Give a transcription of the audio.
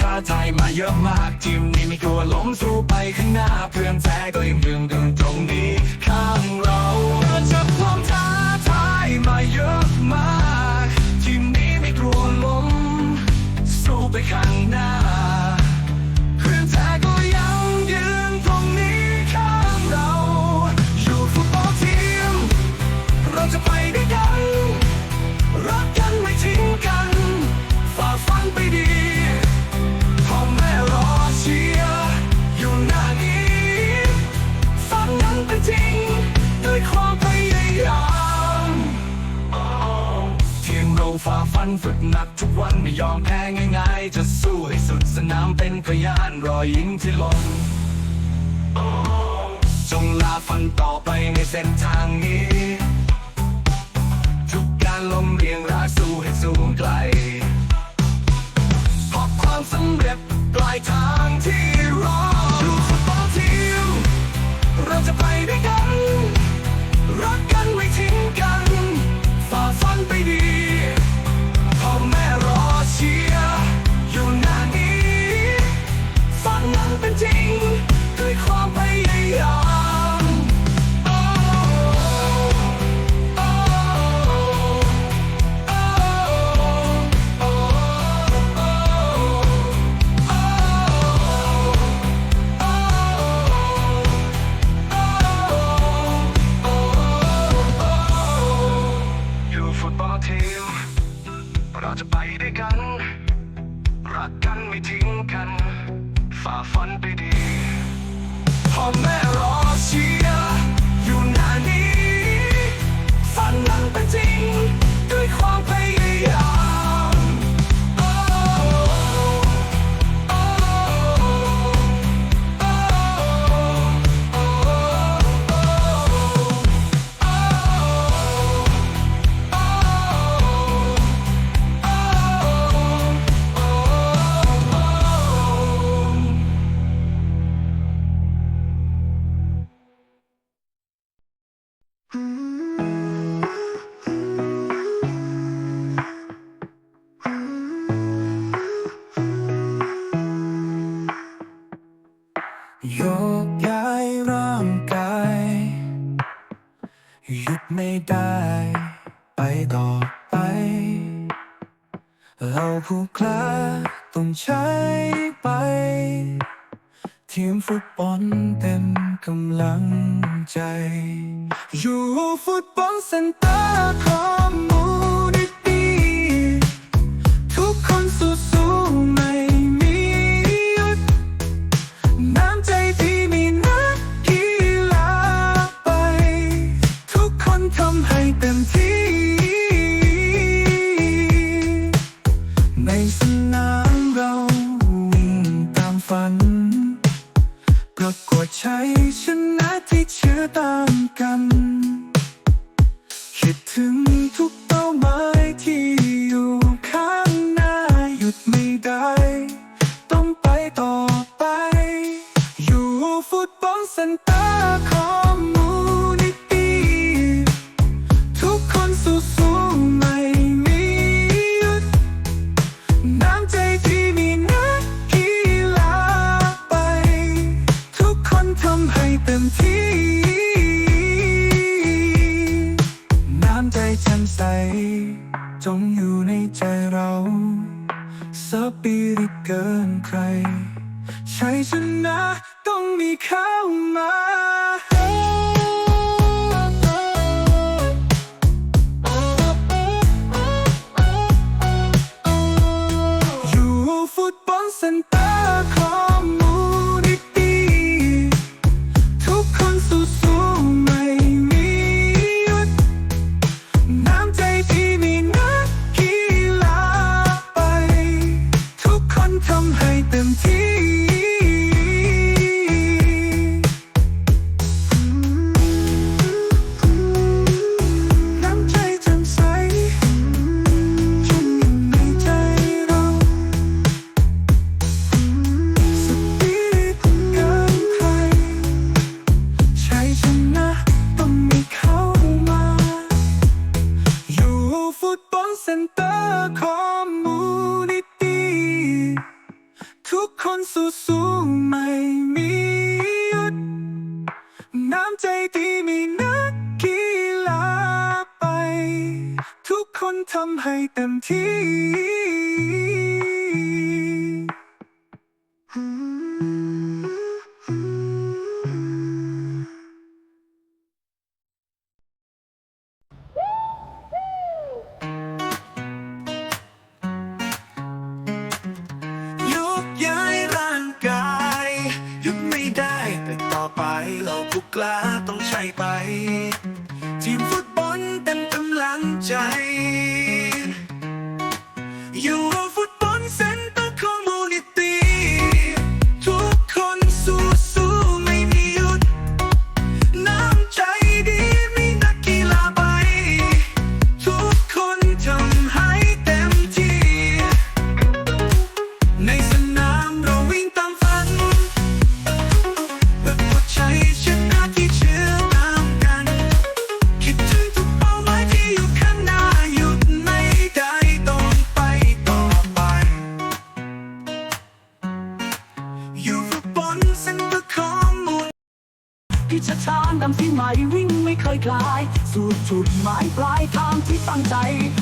ท้าทายมาเยอะมากทีมนี้ไม่กลัวล้มสู้ไปข้างหน้าเพื่อนแท้ก็ยังยืนอยู่ตรงนี้ข้างเราจะความท้าทายมาเยอะมาก วันฝึกหนักทุกวันไม่ยอมแพ้ง่ายๆ จะสู้ให้สุดสนามเป็นพยานรอยยิ้มที่ลงจงลาฟันต่อไปในเส้นทางนี้ ทุกการล้มเรียง ฟุตบอลทีม เราจะไปด้วยกัน รักกันไม่ทิ้งกัน ฝ่าฟันไปดีพ่อแม่รอเชีย เราผู้กล้าต้องใช้ไป ทีมฟุตบอลเต็มกำลังใจ อยู่ฟุตบอลเซ็นเตอร์ของ ชนะที่เชื่อตามกัน คิดถึงทุกเป้าหมายที่อยู่ข้างหน้าหยุดไม่ได้ ต้องไปต่อไป อยู่ฟุตบอลเซ็นเตอร์ ใจเราสปิริตเกินใคร ใชัยชนะต้องมีเข้ามา ทุกคนสู้สู้ไม่มีหยุด น้ำใจที่มีนักกีฬาไป ทุกคนทำให้เต็มที่ กล้าต้องใช้ไป พิชชานำที่ใหม่วิ่งไม่เคยคลาย สู่จุดหมายปลายทางที่ตั้งใจ